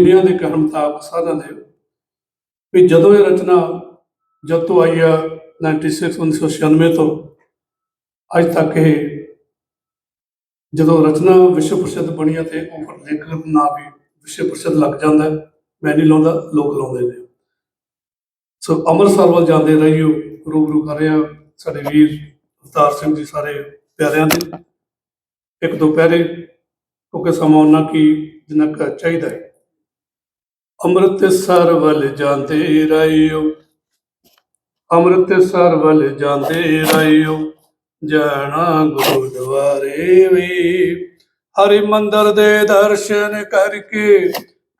ਦੁਨੀਆ ਦੇ ਕਹਿਣ ਮੁਤਾਬਕ ਸਾਧਾਂ ਦੇ। ਵੀ ਜਦੋਂ ਇਹ ਰਚਨਾ ਜਦ ਤੋਂ ਆਈ ਆ 96 1996 ਤੋਂ, ਅੱਜ ਤੱਕ ਇਹ ਜਦੋਂ ਰਚਨਾ ਵਿਸ਼ਵ ਪ੍ਰਸਿੱਧ ਬਣੀ ਤੇ ਉਹ ਲੇਖਕ ਦਾ ਵੀ ਵਿਸ਼ਵ ਪ੍ਰਸਿੱਧ ਲੱਗ ਜਾਂਦਾ ਮੈਂ ਨਹੀਂ ਲਾਉਂਦਾ, ਲੋਕ ਲਾਉਂਦੇ ਨੇ। ਸੋ ਅੰਮ੍ਰਿਤਸਰ ਵੱਲ ਜਾਂਦੇ ਰਹੀਓ, ਰੂਬਰੂ ਕਰ ਰਿਹਾ ਸਾਡੇ ਵੀਰ ਅਵਤਾਰ ਸਿੰਘ ਜੀ ਸਾਰੇ ਪਿਆਰਿਆਂ ਦੇ। ਇੱਕ ਦੋ ਪਿਆਰੇ ਕਿਉਂਕਿ ਸਮਾਂ ਉਹਨਾਂ ਕੀ ਜਿੰਨਾ ਚਾਹੀਦਾ ਹੈ। ਅੰਮ੍ਰਿਤਸਰ ਵੱਲ ਜਾਂਦੇ ਰਾਇਓ। ਅੰਮ੍ਰਿਤਸਰ ਵੱਲ ਜਾਂਦੇ ਰਾਇਓ। ਜਾਣਾ ਗੁਰਦੁਆਰੇ ਵੇ। ਹਰੀ ਮੰਦਰ ਦੇ ਦਰਸ਼ਨ ਕਰਕੇ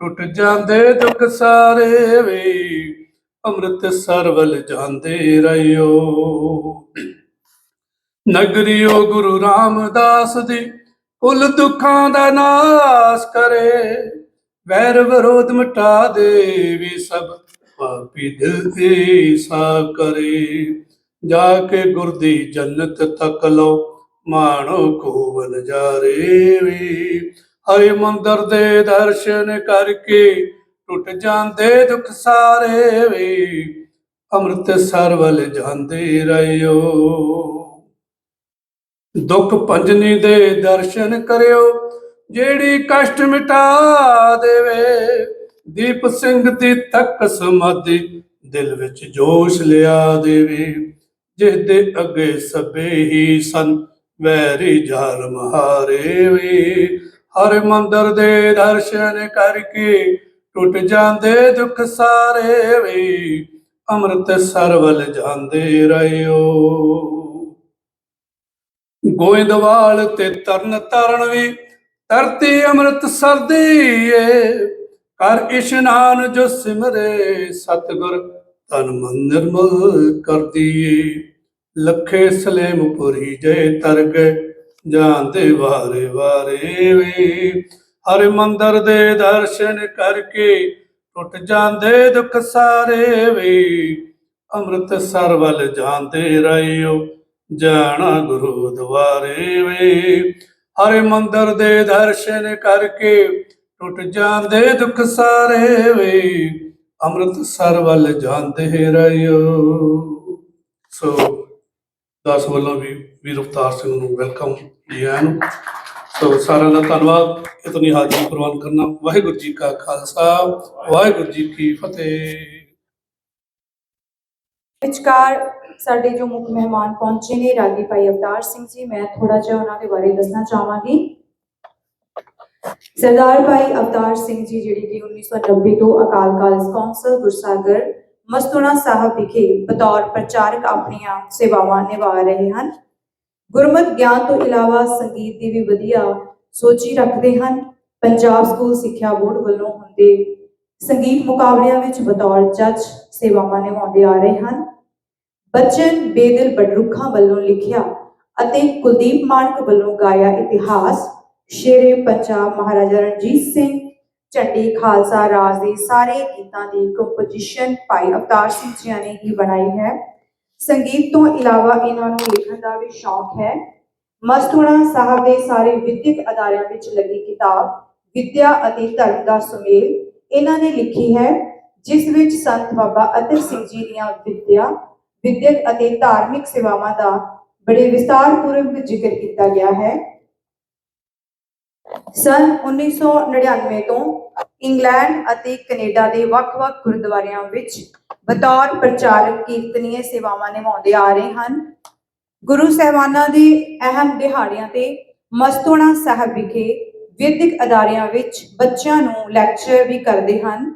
ਟੁੱਟ ਜਾਂਦੇ ਦੁੱਖ ਸਾਰੇ ਵੀ। ਅੰਮ੍ਰਿਤਸਰ ਵੱਲ ਜਾਂਦੇ ਰਾਇਓ। ਨਗਰੀਓ ਗੁਰੂ ਰਾਮਦਾਸ ਦੀ ਕੁੱਲ ਦੁੱਖਾਂ ਦਾ ਨਾਸ ਕਰੇ। ਵੈਰ ਵਿਰੋਧ ਮਿਟਾ ਦੇ ਵੀ ਸਭ ਪਾਪੀ ਦਿਲ ਤੇ ਸਾ ਕਰੇ। ਜਾ ਕੇ ਗੁਰ ਦੀ ਜੰਨਤ ਤੱਕ ਲਓ, ਮਾਣੋ ਕੋ ਨਜ਼ਾਰੇ ਵੀ ਹਰੀ ਮੰਦਰ ਦੇ ਦਰਸ਼ਨ ਕਰਕੇ ਟੁੱਟ ਜਾਂਦੇ ਦੁੱਖ ਸਾਰੇ ਵੀ ਅੰਮ੍ਰਿਤਸਰ ਵੱਲ ਜਾਂਦੇ ਰਹਿਓ। ਦੁੱਖ ਪੰਜਨੀ ਦੇ ਦਰਸ਼ਨ ਕਰਿਓ ਜਿਹੜੀ ਕਸ਼ਟ ਮਿਟਾ ਦੇਵੇ, ਦੀਪ ਸਿੰਘ ਦੀ ਤੱਕ ਸਮਾਧੀ ਦਿਲ ਵਿੱਚ ਜੋਸ਼ ਲਿਆ ਦੇਵੇ। ਜਿਸ ਅੱਗੇ ਸਭੇ ਹੀ ਸਨ ਵੈਰੀ ਜਾਲ ਮਹਾਰੇ ਵੇ। ਹਰ ਮੰਦਰ ਦੇ ਦਰਸ਼ਨ ਕਰਕੇ ਟੁੱਟ ਜਾਂਦੇ ਦੁੱਖ ਸਾਰੇ ਵੇ। ਅੰਮ੍ਰਿਤਸਰ ਵੱਲ ਜਾਂਦੇ ਰਹਿਓ। ਗੋਇੰਦਵਾਲ ਤੇ ਤਰਨ ਤਰਨ ਵੀ ਧਰਤੀ ਅੰਮ੍ਰਿਤਸਰ ਦੀ ਕਰ ਇਸ਼ਨਾਨ ਜੋ ਸਿਮਰੇ, ਸਤਗੁਰ ਤਨ ਮਨ ਨਿਰਮਲ ਕਰਦੀ ਏ ਸਲੇਮਪੁਰੀ ਜੈ ਤਰਗ ਜਾਂਦੇ ਵਾਰੇ ਵਾਰੇ ਵੇ। ਹਰ ਮੰਦਰ ਦੇ ਦਰਸ਼ਨ ਕਰਕੇ ਟੁੱਟ ਜਾਂਦੇ ਦੁੱਖ ਸਾਰੇ ਵੇ। ਅੰਮ੍ਰਿਤਸਰ ਵੱਲ ਜਾਂਦੇ ਰਹਿਓ, ਜਾਣਾ ਗੁਰੂ ਦੁਆਰੇ ਵੇ। ਹਰੇ ਮੰਦਰ ਦੇ ਦਰਸ਼ਨ ਕਰਕੇ ਟੁੱਟ ਜਾਂਦੇ ਦੁੱਖ ਸਾਰੇ ਵੇ ਅੰਮ੍ਰਿਤਸਰ ਵੱਲ ਜਾਂਦੇ ਰਹਿਓ। ਸੋ ਦਾਸ ਵੱਲੋਂ ਵੀ ਵੀਰ ਅਵਤਾਰ ਸਿੰਘ ਨੂੰ ਵੈਲਕਮ ਜੀ ਆਇਆਂ ਨੂੰ। ਸੋ ਸਾਰਿਆਂ ਦਾ ਧੰਨਵਾਦ। ਇਤਨੀ ਹਾਜ਼ਰੀ ਪ੍ਰਵਾਨ ਕਰਨਾ। ਵਾਹਿਗੁਰੂ ਜੀ ਕਾ ਖਾਲਸਾ, ਵਾਹਿਗੁਰੂ ਜੀ ਕੀ ਫਤਿਹ। ਵਿਚਕਾਰ ਸਾਡੇ ਜੋ ਮੁੱਖ ਮਹਿਮਾਨ ਪਹੁੰਚੇ ਨੇ, ਰਾਗੀ ਭਾਈ ਅਵਤਾਰ ਸਿੰਘ ਜੀ, ਮੈਂ ਥੋੜਾ ਜਿਹਾ ਉਹਨਾਂ ਦੇ ਬਾਰੇ ਦੱਸਣਾ ਚਾਹਾਂਗੀ। ਸਰਦਾਰ ਭਾਈ ਅਵਤਾਰ ਸਿੰਘ ਜੀ, ਜਿਹੜੇ ਕਿ 1990 ਤੋਂ ਅਕਾਲ ਕਾਲਜ ਕੌਂਸਲ ਗੁਰਸਾਗਰ ਮਸਤੂਣਾ ਸਾਹਿਬ ਵਿਖੇ ਬਤੌਰ ਪ੍ਰਚਾਰਕ ਆਪਣੀਆਂ ਸੇਵਾਵਾਂ ਨਿਭਾ ਰਹੇ ਹਨ। ਗੁਰਮਤਿ ਗਿਆਨ ਤੋਂ ਇਲਾਵਾ ਸੰਗੀਤ ਦੀ ਵੀ ਵਧੀਆ ਸੋਚੀ ਰੱਖਦੇ ਹਨ। ਪੰਜਾਬ ਸਕੂਲ ਸਿੱਖਿਆ ਬੋਰਡ ਵੱਲੋਂ ਹੁੰਦੇ ਸੰਗੀਤ ਮੁਕਾਬਲਿਆਂ ਵਿੱਚ ਬਤੌਰ ਜੱਜ ਸੇਵਾਵਾਂ ਨਿਭਾਉਂਦੇ ਆ ਰਹੇ ਹਨ। ਬਚਨ, ਬੇਦਿਲ ਬਡਰੁੱਖਾਂ ਵੱਲੋਂ ਲਿਖਿਆ ਅਤੇ ਕੁਲਦੀਪ ਮਾਨਕ ਵੱਲੋਂ ਗਾਇਆ ਇਤਿਹਾਸ। ਸ਼ੇਰੇ ਪੰਜਾਬ ਮਹਾਰਾਜਾ ਰਣਜੀਤ ਸਿੰਘ, ਝੰਡੀ ਖਾਲਸਾ ਰਾਜ ਦੇ ਸਾਰੇ ਗੀਤਾਂ ਦੀ ਕੰਪੋਜੀਸ਼ਨ ਭਾਈ ਅਵਤਾਰ ਸਿੰਘ ਜੀ ਨੇ ਹੀ ਬਣਾਈ ਹੈ। ਸੰਗੀਤ ਤੋਂ ਇਲਾਵਾ ਇਹਨਾਂ ਨੂੰ ਲਿਖਣ ਦਾ ਵੀ ਸ਼ੌਕ ਹੈ। ਮਸਤੂਣਾ ਸਾਹਿਬ ਦੇ ਸਾਰੇ ਵਿਦਿਅਕ ਅਦਾਰਿਆਂ ਵਿੱਚ ਲੱਗੀ ਕਿਤਾਬ, ਵਿਦਿਆ ਅਤੇ ਧਰਮ ਦਾ ਸੁਮੇਲ ਇਹਨਾਂ ਨੇ ਲਿਖੀ ਹੈ, ਜਿਸ ਵਿੱਚ ਸੰਤ ਬਾਬਾ ਅਤਰ ਸਿੰਘ ਜੀ ਦੀਆਂ ਵਿਦਿਆ ਵਿਦਿਅਕ ਅਤੇ ਧਾਰਮਿਕ ਸੇਵਾਵਾਂ ਦਾ ਬੜੇ ਵਿਸਤਾਰਪੂਰਵਕ ਜ਼ਿਕਰ ਕੀਤਾ ਗਿਆ ਹੈ। ਸਨ 1999 ਤੋਂ ਇੰਗਲੈਂਡ ਅਤੇ ਕੈਨੇਡਾ ਦੇ ਵੱਖ-ਵੱਖ ਗੁਰਦੁਆਰਿਆਂ ਵਿੱਚ ਬਤੌਰ ਪ੍ਰਚਾਰਕ ਕੀਰਤਨੀਏ ਸੇਵਾਵਾਂ ਨਿਭਾਉਂਦੇ ਆ ਰਹੇ ਹਨ। ਗੁਰੂ ਸਹਿਬਾਨਾਂ ਦੇ ਅਹਿਮ ਦਿਹਾੜਿਆਂ ਤੇ ਮਸਤੋਣਾ ਸਾਹਿਬ ਵਿਖੇ ਵਿਦਿਅਕ ਅਦਾਰਿਆਂ ਵਿੱਚ ਬੱਚਿਆਂ ਨੂੰ ਲੈਕਚਰ ਵੀ ਕਰਦੇ ਹਨ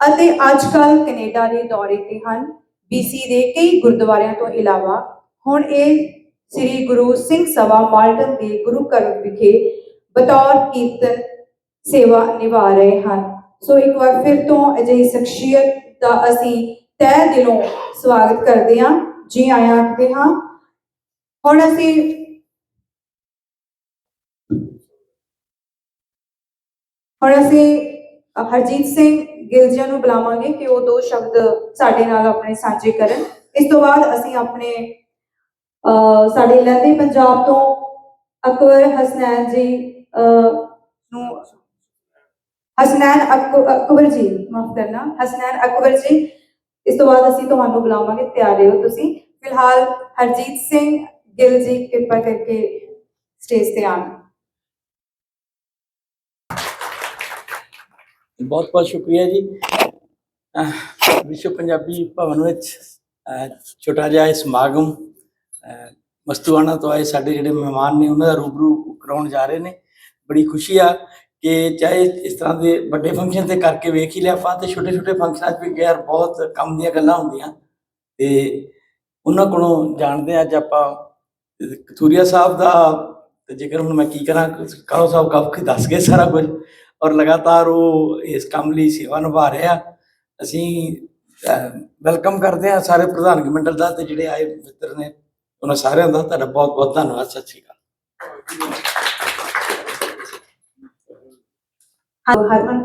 ਅਤੇ ਅੱਜ-ਕੱਲ ਕੈਨੇਡਾ ਦੇ ਦੌਰੇ ਤੇ ਹਨ। BC ਦੇ ਕਈ ਗੁਰਦੁਆਰਿਆਂ ਤੋਂ ਇਲਾਵਾ, ਹੁਣ ਇਹ ਸ੍ਰੀ ਗੁਰੂ ਸਿੰਘ ਸਭਾ ਮਾਲਟਨ ਦੇ ਗੁਰੂ ਘਰ ਵਿਖੇ ਬਤੌਰ ਕੀਰਤਨ ਸੇਵਾ ਨਿਭਾ ਰਹੇ ਹਨ। ਸੋ ਇੱਕ ਵਾਰ ਫਿਰ ਤੋਂ ਅਜਿਹੀ ਸ਼ਖਸੀਅਤ ਦਾ ਅਸੀਂ ਤਹਿ ਦਿਲੋਂ ਸਵਾਗਤ ਕਰਦੇ ਹਾਂ। ਜੀ ਆਇਆਂ ਆਖਦੇ ਹਾਂ। ਹੁਣ ਅਸੀਂ ਹੁਣ ਅਸੀਂ ਹਰਜੀਤ ਸਿੰਘ ਗਿਲਜੀਆਂ ਨੂੰ ਬੁਲਾਵਾਂਗੇ ਕਿ ਉਹ ਦੋ ਸ਼ਬਦ ਸਾਡੇ ਨਾਲ ਆਪਣੇ ਸਾਂਝੇ ਕਰਨ। ਇਸ ਤੋਂ ਬਾਅਦ ਅਸੀਂ ਆਪਣੇ ਅ, ਸਾਡੇ ਲਹਿੰਦੇ ਪੰਜਾਬ ਤੋਂ ਅਕਬਰ ਹਸਨੈਨ ਜੀ ਅ, ਨੂੰ ਹਸਨੈਨ ਅਕ- ਅਕਬਰ ਜੀ ਮਾਫ ਕਰਨਾ ਹਸਨੈਨ ਅਕਬਰ ਜੀ। ਇਸ ਤੋਂ ਬਾਅਦ ਅਸੀਂ ਤੁਹਾਨੂੰ ਬੁਲਾਵਾਂਗੇ ਤਿਆਰ ਰਹੋ ਤੁਸੀਂ। ਫਿਲਹਾਲ ਹਰਜੀਤ ਸਿੰਘ ਗਿੱਲ ਜੀ ਕਿਰਪਾ ਕਰਕੇ ਸਟੇਜ ਤੇ ਆਉਣ। ਬਹੁਤ ਬਹੁਤ ਸ਼ੁਕਰੀਆ ਜੀ। ਵਿਸ਼ਵ ਪੰਜਾਬੀ ਭਵਨ ਵਿੱਚ ਛੋਟਾ ਜਿਹਾ ਇਹ ਸਮਾਗਮ, ਅਹ ਮਸਤੂਆਣਾ ਤੋਂ ਆਏ ਸਾਡੇ ਜਿਹੜੇ ਮਹਿਮਾਨ ਨੇ, ਉਹਨਾਂ ਦਾ ਰੂਬਰੂ ਕਰਾਉਣ ਜਾ ਰਹੇ ਨੇ। ਬੜੀ ਖੁਸ਼ੀ ਆ ਕਿ ਚਾਹੇ ਇਸ ਤਰ੍ਹਾਂ ਦੇ ਵੱਡੇ ਫੰਕਸ਼ਨ ਤੇ ਕਰਕੇ ਵੇਖ ਹੀ ਲਿਆ ਆਪਾਂ ਤੇ ਛੋਟੇ ਛੋਟੇ ਫੰਕਸ਼ਨਾਂ 'ਚ ਵੀ ਗੈਰ ਬਹੁਤ ਕੰਮ ਦੀਆਂ ਗੱਲਾਂ ਹੁੰਦੀਆਂ। ਤੇ ਉਹਨਾਂ ਕੋਲੋਂ ਜਾਣਦੇ ਹਾਂ, ਅੱਜ ਆਪਾਂ ਕਤੂਰੀਆ ਸਾਹਿਬ ਦਾ, ਤੇ ਜੇਕਰ ਹੁਣ ਮੈਂ ਕੀ ਕਰਾਂ ਕਾਲੋ ਸਾਹਿਬ ਕਾਫੀ ਦੱਸ ਗਏ ਸਾਰਾ ਕੁਝ। ਔਰ ਲਗਾਤਾਰ ਉਹ ਇਸ ਕੰਮ ਲਈ ਸੇਵਾ ਨਿਭਾ ਰਿਹਾ। ਅਸੀਂ ਵੈਲਕਮ ਕਰਦੇ ਹਾਂ ਸਾਰੇ ਪ੍ਰਧਾਨਗੀ ਮੰਡਲ ਦਾ ਤੇ ਜਿਹੜੇ ਆਏ ਮਿੱਤਰ ਨੇ, ਉਹਨਾਂ ਸਾਰਿਆਂ ਦਾ। ਤੁਹਾਡਾ ਬਹੁਤ ਬਹੁਤ ਧੰਨਵਾਦ। ਸਤਿ ਸ਼੍ਰੀ ਅਕਾਲ। ਹਰਮਨ।